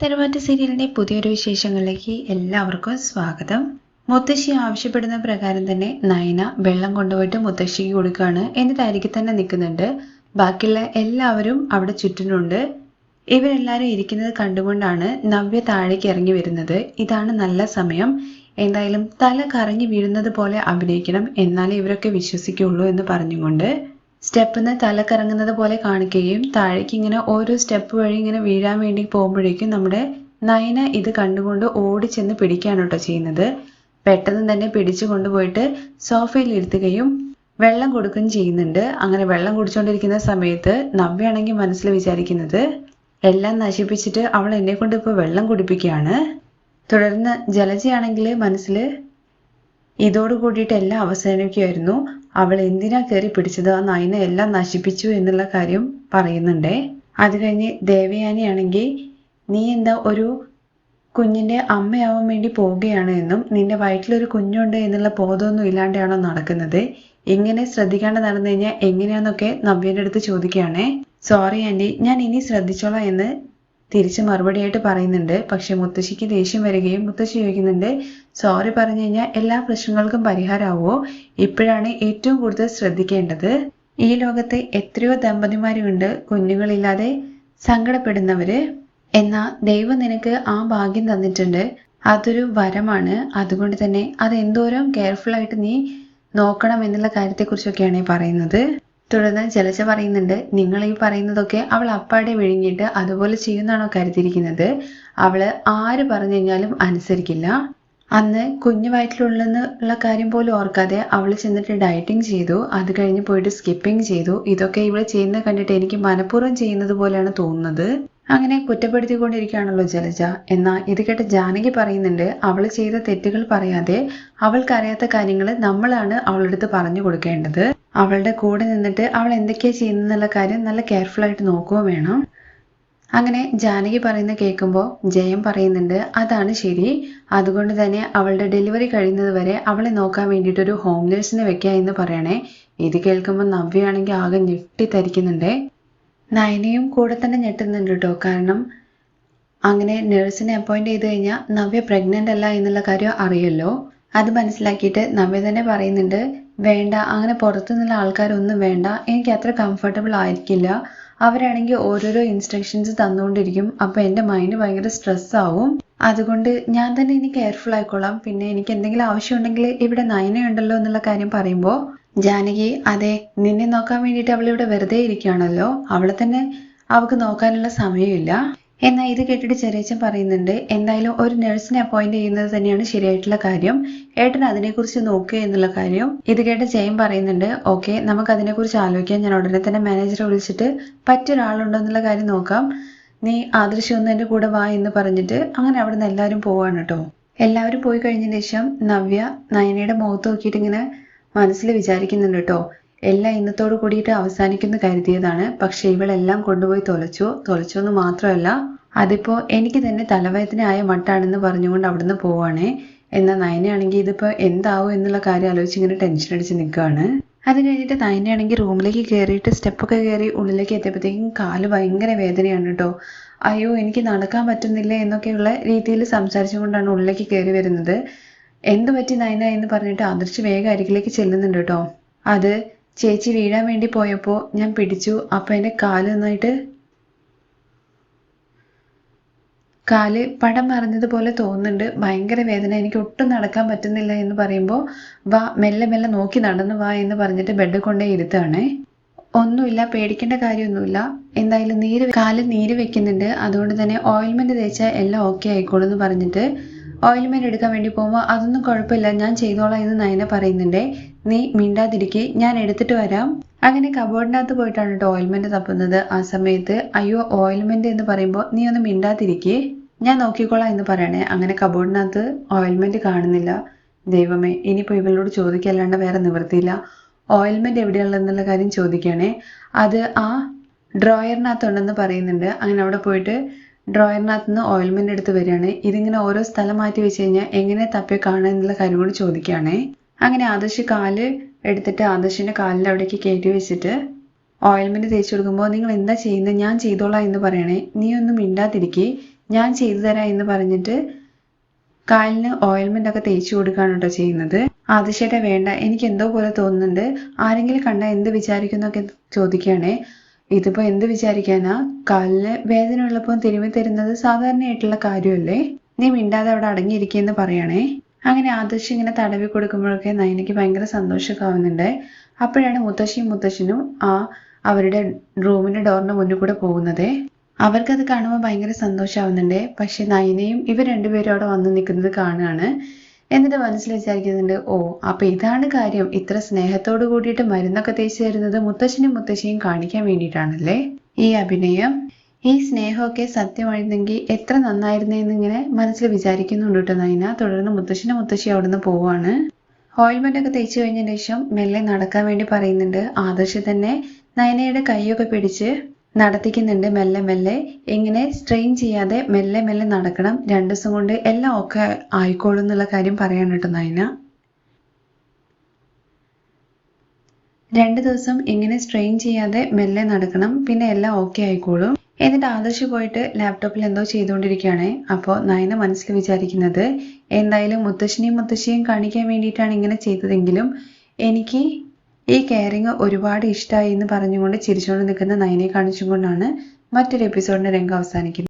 തറവാട്ട് സീരിയലിന്റെ പുതിയൊരു വിശേഷങ്ങളിലേക്ക് എല്ലാവർക്കും സ്വാഗതം. മുത്തശ്ശി ആവശ്യപ്പെടുന്ന പ്രകാരം തന്നെ നയന വെള്ളം കൊണ്ടുപോയിട്ട് മുത്തശ്ശിക്ക് കൊടുക്കുകയാണ് എന്നിട്ട് അരികിൽ തന്നെ നിൽക്കുന്നുണ്ട്. ബാക്കിയുള്ള എല്ലാവരും അവിടെ ചുറ്റിനുണ്ട്. ഇവരെല്ലാവരും ഇരിക്കുന്നത് കണ്ടുകൊണ്ടാണ് നവ്യ താഴേക്ക് ഇറങ്ങി വരുന്നത്. ഇതാണ് നല്ല സമയം. എന്തായാലും തല കറങ്ങി വീഴുന്നത് പോലെ അഭിനയിക്കണം എന്നാലേ ഇവരൊക്കെ വിശ്വസിക്കുള്ളൂ എന്ന് പറഞ്ഞുകൊണ്ട് സ്റ്റെപ്പിന്ന് തല കറങ്ങുന്നത് പോലെ കാണിക്കുകയും താഴേക്ക് ഇങ്ങനെ ഓരോ സ്റ്റെപ്പ് വഴി ഇങ്ങനെ വീഴാൻ വേണ്ടി പോകുമ്പോഴേക്കും നമ്മുടെ നയന ഇത് കണ്ടുകൊണ്ട് ഓടി ചെന്ന് പിടിക്കുകയാണ് കേട്ടോ ചെയ്യുന്നത്. പെട്ടെന്ന് തന്നെ പിടിച്ചു കൊണ്ടുപോയിട്ട് സോഫയിൽ ഇരുത്തുകയും വെള്ളം കൊടുക്കുകയും ചെയ്യുന്നുണ്ട്. അങ്ങനെ വെള്ളം കുടിച്ചുകൊണ്ടിരിക്കുന്ന സമയത്ത് നവ്യാണെങ്കിൽ മനസ്സിൽ വിചാരിക്കുന്നത് എല്ലാം നശിപ്പിച്ചിട്ട് അവൾ എന്നെ കൊണ്ട് ഇപ്പോൾ വെള്ളം കുടിപ്പിക്കുകയാണ്. തുടർന്ന് ജലജയാണെങ്കിൽ മനസ്സിൽ ഇതോട് കൂടിയിട്ട് എല്ലാം അവസാനിക്കുമായിരുന്നു അവൾ എന്തിനാ കയറി പിടിച്ചത്? ആ നയനെ എല്ലാം നശിപ്പിച്ചു എന്നുള്ള കാര്യം പറയുന്നുണ്ടേ. അത് കഴിഞ്ഞ് ദേവയാനിയാണെങ്കിൽ നീ എന്താ ഒരു കുഞ്ഞിന്റെ അമ്മയാവാൻ വേണ്ടി പോവുകയാണ് എന്നും നിന്റെ വയറ്റിലൊരു കുഞ്ഞുണ്ട് എന്നുള്ള ബോധമൊന്നും ഇല്ലാണ്ടാണോ നടക്കുന്നത്? ഇങ്ങനെ ശ്രദ്ധിക്കാണ്ട് നടന്നു കഴിഞ്ഞാൽ എങ്ങനെയാന്നൊക്കെ നവ്യന്റെ അടുത്ത് ചോദിക്കുകയാണേ. സോറി ആന്റി ഞാൻ ഇനി ശ്രദ്ധിച്ചോളാം എന്ന് തിരിച്ച് മറുപടിയായിട്ട് പറയുന്നുണ്ട്. പക്ഷെ മുത്തശ്ശിക്ക് ദേഷ്യം വരികയും മുത്തശ്ശി ചോദിക്കുന്നുണ്ട് സോറി പറഞ്ഞു കഴിഞ്ഞാൽ എല്ലാ പ്രശ്നങ്ങൾക്കും പരിഹാരമാവുമോ ഇപ്പോഴാണ് ഏറ്റവും കൂടുതൽ ശ്രദ്ധിക്കേണ്ടത്. ഈ ലോകത്തെ എത്രയോ ദമ്പതിമാരുണ്ട്. കുഞ്ഞുങ്ങളില്ലാതെ സങ്കടപ്പെടുന്നവര്. എന്നാ ദൈവം നിനക്ക് ആ ഭാഗ്യം തന്നിട്ടുണ്ട്. അതൊരു വരമാണ്. അതുകൊണ്ട് തന്നെ അത് എന്തോരം കെയർഫുൾ ആയിട്ട് നീ നോക്കണം എന്നുള്ള കാര്യത്തെക്കുറിച്ചൊക്കെയാണ് കുറിച്ചൊക്കെയാണ് പറയുന്നത്. തുടർന്ന് ജലജ പറയുന്നുണ്ട് നിങ്ങൾ ഈ പറയുന്നതൊക്കെ അവൾ അപ്പാടെ വിഴുങ്ങിയിട്ട് അതുപോലെ ചെയ്യുന്നാണോ കരുതിയിരിക്കുന്നത്? അവൾ ആര് പറഞ്ഞു കഴിഞ്ഞാലും അനുസരിക്കില്ല. അന്ന് കുഞ്ഞു വയറ്റിലുള്ളെന്നുള്ള കാര്യം പോലും ഓർക്കാതെ അവൾ ചെന്നിട്ട് ഡയറ്റിംഗ് ചെയ്തു അത് കഴിഞ്ഞ് പോയിട്ട് സ്കിപ്പിംഗ് ചെയ്തു. ഇതൊക്കെ ഇവൾ ചെയ്യുന്നത് കണ്ടിട്ട് എനിക്ക് മനഃപൂർവം ചെയ്യുന്നത് പോലെയാണ് തോന്നുന്നത്. അങ്ങനെ കുറ്റപ്പെടുത്തിക്കൊണ്ടിരിക്കുകയാണല്ലോ ജലജ. എന്നാൽ ഇത് കേട്ട് ജാനകി പറയുന്നുണ്ട് അവൾ ചെയ്ത തെറ്റുകൾ പറയാതെ അവൾക്കറിയാത്ത കാര്യങ്ങൾ നമ്മളാണ് അവളെടുത്ത് പറഞ്ഞു കൊടുക്കേണ്ടത്. അവളുടെ കൂടെ നിന്നിട്ട് അവൾ എന്തൊക്കെയാ ചെയ്യുന്നുള്ള കാര്യം നല്ല കെയർഫുൾ ആയിട്ട് നോക്കുകയും വേണം. അങ്ങനെ ജാനകി പറയുന്ന കേൾക്കുമ്പോൾ ജയം പറയുന്നുണ്ട് അതാണ് ശരി. അതുകൊണ്ട് തന്നെ അവളുടെ ഡെലിവറി കഴിയുന്നത് വരെ അവളെ നോക്കാൻ വേണ്ടിയിട്ട് ഒരു ഹോം നേഴ്സിനെ വെക്കുക എന്ന് പറയണേ. ഇത് കേൾക്കുമ്പോൾ നവ്യയാണെങ്കിൽ ആകെ ഞെട്ടിത്തരിക്കുന്നുണ്ടേ. നയനയും കൂടെ തന്നെ ഞെട്ടുന്നുണ്ട് കേട്ടോ കാരണം അങ്ങനെ നഴ്സിനെ അപ്പോയിന്റ് ചെയ്ത് കഴിഞ്ഞാൽ നവ്യ പ്രഗ്നന്റ് അല്ല എന്നുള്ള കാര്യം അറിയല്ലോ. അത് മനസ്സിലാക്കിയിട്ട് നവ്യ തന്നെ പറയുന്നുണ്ട് വേണ്ട അങ്ങനെ പുറത്തുനിന്നുള്ള ആൾക്കാരൊന്നും വേണ്ട എനിക്ക് അത്ര കംഫർട്ടബിൾ ആയിരിക്കില്ല. അവരാണെങ്കിൽ ഓരോരോ ഇൻസ്ട്രക്ഷൻസ് തന്നുകൊണ്ടിരിക്കും. അപ്പൊ എന്റെ മൈൻഡ് ഭയങ്കര സ്ട്രെസ് ആവും. അതുകൊണ്ട് ഞാൻ തന്നെ ഇനി കെയർഫുൾ ആയിക്കോളാം. പിന്നെ എനിക്ക് എന്തെങ്കിലും ആവശ്യമുണ്ടെങ്കിൽ ഇവിടെ നയന ഉണ്ടല്ലോ എന്നുള്ള കാര്യം പറയുമ്പോൾ ജാനകി അതെ നിന്നെ നോക്കാൻ വേണ്ടിയിട്ട് ഇവിടെ വെറുതെ ഇരിക്കുകയാണല്ലോ. അവളെ തന്നെ അവൾക്ക് നോക്കാനുള്ള സമയമില്ല. എന്നാൽ ഇത് കേട്ടിട്ട് ചെറിയച്ചൻ പറയുന്നുണ്ട് എന്തായാലും ഒരു നഴ്സിനെ അപ്പോയിന്റ് ചെയ്യുന്നത് തന്നെയാണ് ശരിയായിട്ടുള്ള കാര്യം. ഏട്ടൻ അതിനെക്കുറിച്ച് നോക്കുക എന്നുള്ള കാര്യം. ഇത് കേട്ട ജയം പറയുന്നുണ്ട് ഓക്കെ നമുക്ക് അതിനെക്കുറിച്ച് ആലോചിക്കാം. ഞാൻ ഉടനെ തന്നെ മാനേജറെ വിളിച്ചിട്ട് പറ്റൊരാളുണ്ടോ എന്നുള്ള കാര്യം നോക്കാം. നീ ആദർശ് എന്റെ കൂടെ വാ എന്ന് പറഞ്ഞിട്ട് അങ്ങനെ അവിടെ നിന്ന് എല്ലാവരും പോവാണ് കേട്ടോ എല്ലാവരും പോയി കഴിഞ്ഞതിന് ശേഷം നവ്യ നയനയുടെ മുഖത്ത് നോക്കിയിട്ട് ഇങ്ങനെ മനസ്സിൽ വിചാരിക്കുന്നുണ്ട് കേട്ടോ എല്ലാം ഇന്നത്തോട് കൂടിയിട്ട് അവസാനിക്കുന്നു കരുതിയതാണ്. പക്ഷെ ഇവളെല്ലാം കൊണ്ടുപോയി തൊലച്ചു. തൊലച്ചു എന്ന് മാത്രമല്ല അതിപ്പോ എനിക്ക് തന്നെ തലവേദന ആയ മട്ടാണെന്ന് പറഞ്ഞുകൊണ്ട് അവിടുന്ന് പോവാണേ. എന്നാൽ നയനയാണെങ്കിൽ ഇതിപ്പോ എന്താവും എന്നുള്ള കാര്യം ആലോചിച്ച് ഇങ്ങനെ ടെൻഷൻ അടിച്ച് നിൽക്കുകയാണ്. അത് കഴിഞ്ഞിട്ട് നയനയാണെങ്കിൽ റൂമിലേക്ക് കയറിയിട്ട് സ്റ്റെപ്പൊക്കെ കയറി ഉള്ളിലേക്ക് എത്തിയപ്പോഴത്തേക്കും കാൽ ഭയങ്കര വേദനയാണ് കേട്ടോ. അയ്യോ എനിക്ക് നടക്കാൻ പറ്റുന്നില്ല എന്നൊക്കെയുള്ള രീതിയിൽ സംസാരിച്ചുകൊണ്ടാണ് ഉള്ളിലേക്ക് കയറി വരുന്നത്. എന്ത് പറ്റി നയന എന്ന് പറഞ്ഞിട്ട് അതിർച്ച് വേഗം അരികിലേക്ക് ചെല്ലുന്നുണ്ട് കേട്ടോ. അത് ചേച്ചി വീഴാൻ വേണ്ടി പോയപ്പോൾ ഞാൻ പിടിച്ചു. അപ്പോൾ എന്റെ കാൽ നന്നായിട്ട് കാൽ പടം മറിഞ്ഞതുപോലെ തോന്നുന്നുണ്ട്. ഭയങ്കര വേദന. എനിക്ക് ഒട്ടും നടക്കാൻ പറ്റുന്നില്ല എന്ന് പറയുമ്പോൾ വാ മെല്ലെ മെല്ലെ നോക്കി നടന്നു വാ എന്ന് പറഞ്ഞിട്ട് ബെഡ് കൊണ്ടേ ഇരുത്താണേ. ഒന്നുമില്ല പേടിക്കേണ്ട കാര്യമൊന്നുമില്ല. എന്തായാലും നീര് കാൽ നീര് വെക്കുന്നുണ്ട്. അതുകൊണ്ട് തന്നെ ഓയിൽമെന്റ് തേച്ചാൽ എല്ലാം ഓക്കെ ആയിക്കോളും എന്ന് പറഞ്ഞിട്ട് ഓയിൽമെന്റ് എടുക്കാൻ വേണ്ടി പോകുമ്പോൾ അതൊന്നും കുഴപ്പമില്ല ഞാൻ ചെയ്തോളാം എന്ന് നയന പറയുന്നുണ്ട്. നീ മിണ്ടാതിരിക്കെ ഞാൻ എടുത്തിട്ട് വരാം. അങ്ങനെ കബോർഡിനകത്ത് പോയിട്ടാണ് കേട്ടോ ഓയിൽമെന്റ് തപ്പുന്നത്. ആ സമയത്ത് അയ്യോ ഓയിൽമെന്റ് എന്ന് പറയുമ്പോൾ നീ ഒന്ന് മിണ്ടാതിരിക്കേ. ഞാൻ നോക്കിക്കോളാം എന്ന് പറയണേ. അങ്ങനെ കബോർഡിനകത്ത് ഓയിൽമെന്റ് കാണുന്നില്ല. ദൈവമേ ഇനിയിപ്പോൾ ഇവളോട് ചോദിക്കല്ലാണ്ട് വേറെ നിവൃത്തിയില്ല. ഓയിൽമെന്റ് എവിടെയുള്ളതെന്നുള്ള കാര്യം ചോദിക്കണേ അത് ആ ഡ്രോയറിനകത്തുണ്ടെന്ന് പറയുന്നുണ്ട്. അങ്ങനെ അവിടെ പോയിട്ട് ഡ്രോയറിനകത്ത് നിന്ന് ഓയിൽമെന്റ് എടുത്ത് വരികയാണ്. ഇതിങ്ങനെ ഓരോ സ്ഥലം മാറ്റി വെച്ച് കഴിഞ്ഞാൽ എങ്ങനെ തപ്പി കാണുക എന്നുള്ള കാര്യം കൂടി ചോദിക്കുകയാണേ. അങ്ങനെ ആദർശ് കാൽ എടുത്തിട്ട് ആദർശിന്റെ കാലിൽ അവിടേക്ക് കയറ്റി വെച്ചിട്ട് ഓയിൽമെന്റ് തേച്ച് കൊടുക്കുമ്പോൾ നിങ്ങൾ എന്താ ചെയ്യുന്നത് ഞാൻ ചെയ്തോളാം എന്ന് പറയണേ. നീ ഒന്നും മിണ്ടാതിരിക്കേ. ഞാൻ ചെയ്തു തരാം എന്ന് പറഞ്ഞിട്ട് കാലിന് ഓയിൽമെന്റ് ഒക്കെ തേച്ച് കൊടുക്കുകയാണ് കേട്ടോ ചെയ്യുന്നത്. ആദർശയുടെ വേണ്ട. എനിക്ക് എന്തോ പോലെ തോന്നുന്നുണ്ട്. ആരെങ്കിലും കണ്ടാൽ എന്ത് വിചാരിക്കുന്നൊക്കെ ചോദിക്കുകയാണേ. ഇതിപ്പോ എന്ത് വിചാരിക്കാനാ? കാലിന് വേദന ഉള്ളപ്പോൾ തിരുമ്മി തരുന്നത് സാധാരണയായിട്ടുള്ള കാര്യമല്ലേ? നീ മിണ്ടാതെ അവിടെ അടങ്ങിയിരിക്കുമെന്ന് പറയണേ. അങ്ങനെ ആദർശ് ഇങ്ങനെ തടവി കൊടുക്കുമ്പോഴൊക്കെ നയനയ്ക്ക് ഭയങ്കര സന്തോഷമൊക്കെ ആവുന്നുണ്ട്. അപ്പോഴാണ് മുത്തശ്ശിയും മുത്തശ്ശനും ആ അവരുടെ റൂമിന്റെ ഡോറിന് മുന്നിൽ കൂടെ പോകുന്നത്. അവർക്കത് കാണുമ്പോൾ ഭയങ്കര സന്തോഷമാവുന്നുണ്ട് പക്ഷെ നയനയും ഇവർ രണ്ടുപേരും അവിടെ വന്ന് നിൽക്കുന്നത് കാണുകയാണ്. എന്നിട്ട് മനസ്സിൽ വിചാരിക്കുന്നുണ്ട് ഓ അപ്പൊ ഇതാണ് കാര്യം. ഇത്ര സ്നേഹത്തോട് കൂടിയിട്ട് മരുന്നൊക്കെ തേച്ച് തരുന്നത് മുത്തശ്ശനും മുത്തശ്ശിയും കാണിക്കാൻ വേണ്ടിയിട്ടാണല്ലേ? ഈ അഭിനയം ഈ സ്നേഹമൊക്കെ സത്യമായിരുന്നെങ്കിൽ എത്ര നന്നായിരുന്നേന്ന് ഇങ്ങനെ മനസ്സിൽ വിചാരിക്കുന്നുണ്ട് കേട്ടോ നൈന. തുടർന്ന് മുത്തശ്ശനും മുത്തശ്ശി അവിടുന്ന് പോവാണ്. ഓയിൽമെന്റ് ഒക്കെ തേച്ച് കഴിഞ്ഞതിന് ശേഷം മെല്ലെ നടക്കാൻ വേണ്ടി പറയുന്നുണ്ട്. ആദർശ് തന്നെ നയനയുടെ കൈയൊക്കെ പിടിച്ച് നടത്തിക്കുന്നുണ്ട് മെല്ലെ മെല്ലെ. ഇങ്ങനെ സ്ട്രെയിൻ ചെയ്യാതെ മെല്ലെ മെല്ലെ നടക്കണം. രണ്ട് ദിവസം കൊണ്ട് എല്ലാം ഒക്കെ ആയിക്കോളും എന്നുള്ള കാര്യം പറയാൻ കേട്ടോ നയന രണ്ട് ദിവസം ഇങ്ങനെ സ്ട്രെയിൻ ചെയ്യാതെ മെല്ലെ നടക്കണം. പിന്നെ എല്ലാം ഓക്കെ ആയിക്കോളും. എന്നിട്ട് ആദർശ് പോയിട്ട് ലാപ്ടോപ്പിൽ എന്തോ ചെയ്തുകൊണ്ടിരിക്കുകയാണ്. അപ്പോൾ നയന മനസ്സിൽ വിചാരിക്കുന്നത് എന്തായാലും മുത്തശ്ശനെയും മുത്തശ്ശിയും കാണിക്കാൻ വേണ്ടിയിട്ടാണ് ഇങ്ങനെ ചെയ്തതെങ്കിലും എനിക്ക് ഈ കെയറിങ് ഒരുപാട് ഇഷ്ടമായി എന്ന് പറഞ്ഞുകൊണ്ട് ചിരിച്ചുകൊണ്ട് നിൽക്കുന്ന നയനെ കാണിച്ചുകൊണ്ടാണ് മറ്റൊരു എപ്പിസോഡിന്റെ രംഗം അവസാനിക്കുന്നത്.